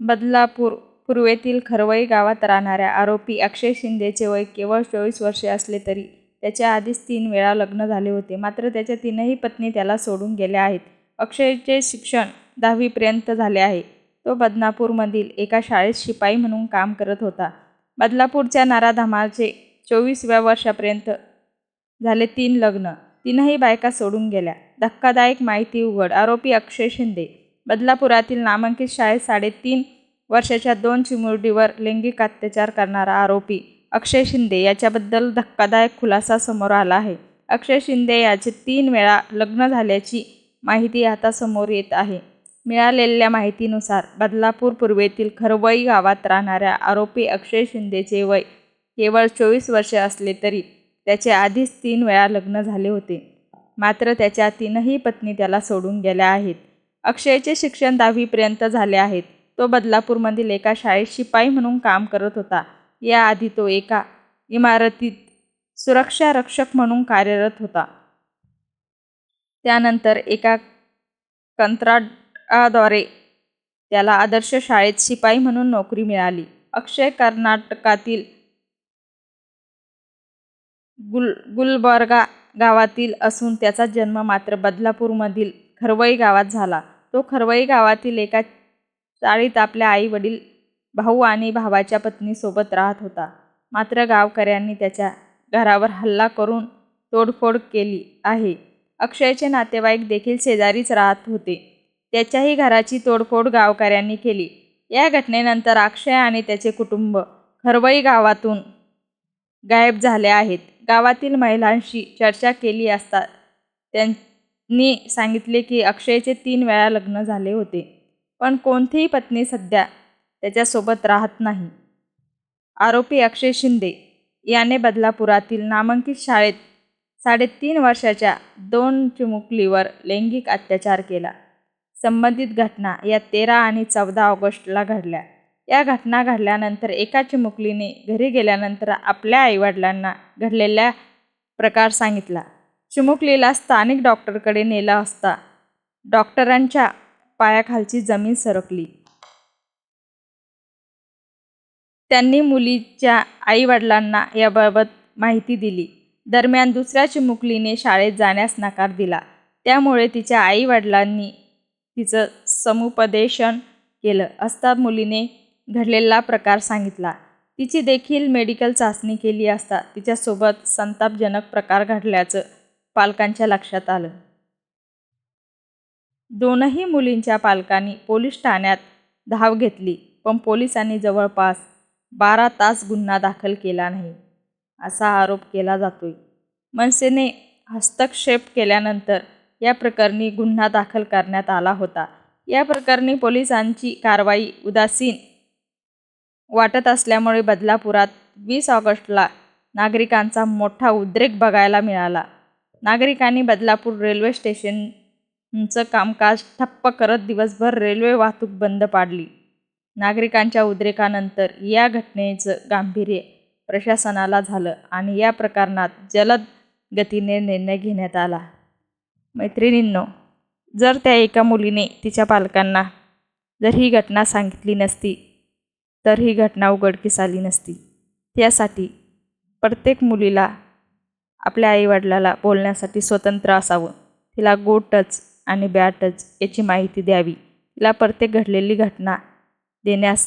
बदलापूर पूर्वेतील खरवई गावात राहणाऱ्या आरोपी अक्षय शिंदेचे वय केवळ चोवीस वर्षे असले तरी त्याच्या आधीच तीन वेळा लग्न झाले होते. मात्र त्याच्या तीनही पत्नी त्याला सोडून गेल्या आहेत. अक्षयचे शिक्षण दहावीपर्यंत झाले आहे. तो बदनापूरमधील एका शाळेत शिपाई म्हणून काम करत होता. बदलापूरच्या नाराधामाचे चोवीसव्या वर्षापर्यंत झाले तीन लग्न. तीनही बायका सोडून गेल्या. धक्कादायक माहिती उघड. आरोपी अक्षय शिंदे बदलापुरातील नामांकित शाळेत साडेतीन वर्षाच्या दोन चिमुरडीवर लैंगिक अत्याचार करणारा आरोपी अक्षय शिंदे याच्याबद्दल धक्कादायक खुलासा समोर आला आहे. अक्षय शिंदे याचे तीन वेळा लग्न झाल्याची माहिती आता समोर येत आहे. मिळालेल्या माहितीनुसार बदलापूर पूर्वेतील खरवई गावात राहणाऱ्या आरोपी अक्षय शिंदेचे वय केवळ चोवीस वर्षे असले तरी त्याचे आधीच तीन वेळा लग्न झाले होते. मात्र त्याच्या तीनही पत्नी त्याला सोडून गेल्या आहेत. अक्षयचे शिक्षण दहावीपर्यंत झाले आहेत. तो बदलापूरमधील एका शाळेत शिपाई म्हणून काम करत होता. याआधी तो एका इमारतीत सुरक्षा रक्षक म्हणून कार्यरत होता. त्यानंतर एका कंत्राटाद्वारे त्याला आदर्श शाळेत शिपाई म्हणून नोकरी मिळाली. अक्षय कर्नाटकातील गुल गुलबर्गा गावातील असून त्याचा जन्म मात्र बदलापूरमधील खरवई गावात झाला. तो खरवई गावातील एका चाळीत आपल्या आई वडील भाऊ आणि भावाच्या पत्नीसोबत राहत होता. मात्र गावकऱ्यांनी त्याच्या घरावर हल्ला करून तोडफोड केली आहे. अक्षयचे नातेवाईक देखील शेजारीच राहत होते. त्याच्याही घराची तोडफोड गावकऱ्यांनी केली. या घटनेनंतर अक्षय आणि त्याचे कुटुंब खरवई गावातून गायब झाले आहेत. गावातील महिलांशी चर्चा केली असता नी सांगितले की अक्षयचे तीन वेळा लग्न झाले होते पण कोणतीही पत्नी सध्या त्याच्यासोबत राहत नाही. आरोपी अक्षय शिंदे याने बदलापुरातील नामांकित शाळेत साडेतीन वर्षाच्या दोन चिमुकलीवर लैंगिक अत्याचार केला. संबंधित घटना या तेरा आणि चौदा ऑगस्टला घडल्या. या घटना घडल्यानंतर एका चिमुकलीने घरी गेल्यानंतर आपल्या आईवडिलांना घडलेला प्रकार सांगितला. चिमुकलीला स्थानिक डॉक्टरकडे नेला असता. डॉक्टरांच्या पायाखालची जमीन सरकली. त्यांनी मुलीच्या आईवडिलांना याबाबत माहिती दिली. दरम्यान दुसऱ्या चिमुकलीने शाळेत जाण्यास नकार दिला. त्यामुळे तिच्या आईवडिलांनी तिचं समुपदेशन केलं असता मुलीने घडलेला प्रकार सांगितला. तिची देखील मेडिकल चाचणी केली असता तिच्यासोबत संतापजनक प्रकार घडल्याचं पालकांच्या लक्षात आलं. दोनही मुलींच्या पालकांनी पोलीस ठाण्यात धाव घेतली पण पोलिसांनी जवळपास बारा तास गुन्हा दाखल केला नाही असा आरोप केला जातोय. मनसेने हस्तक्षेप केल्यानंतर या प्रकरणी गुन्हा दाखल करण्यात आला होता. या प्रकरणी पोलिसांची कारवाई उदासीन वाटत असल्यामुळे बदलापुरात वीस ऑगस्टला नागरिकांचा मोठा उद्रेक बघायला मिळाला. नागरिकांनी बदलापूर रेल्वे स्टेशनचं कामकाज ठप्प करत दिवसभर रेल्वे वाहतूक बंद पाडली. नागरिकांच्या उद्रेकानंतर या घटनेचं गांभीर्य प्रशासनाला झालं आणि या प्रकरणात जलद गतीने निर्णय घेण्यात आला. मैत्रिणींनो जर त्या एका मुलीने तिच्या पालकांना जर ही घटना सांगितली नसती तर ही घटना उघडकीस आली नसती. त्यासाठी प्रत्येक मुलीला आपल्या आईवडिलाला बोलण्यासाठी स्वतंत्र असावं. तिला गो टच आणि बॅड टच याची माहिती द्यावी. तिला प्रत्येक घडलेली घटना देण्यास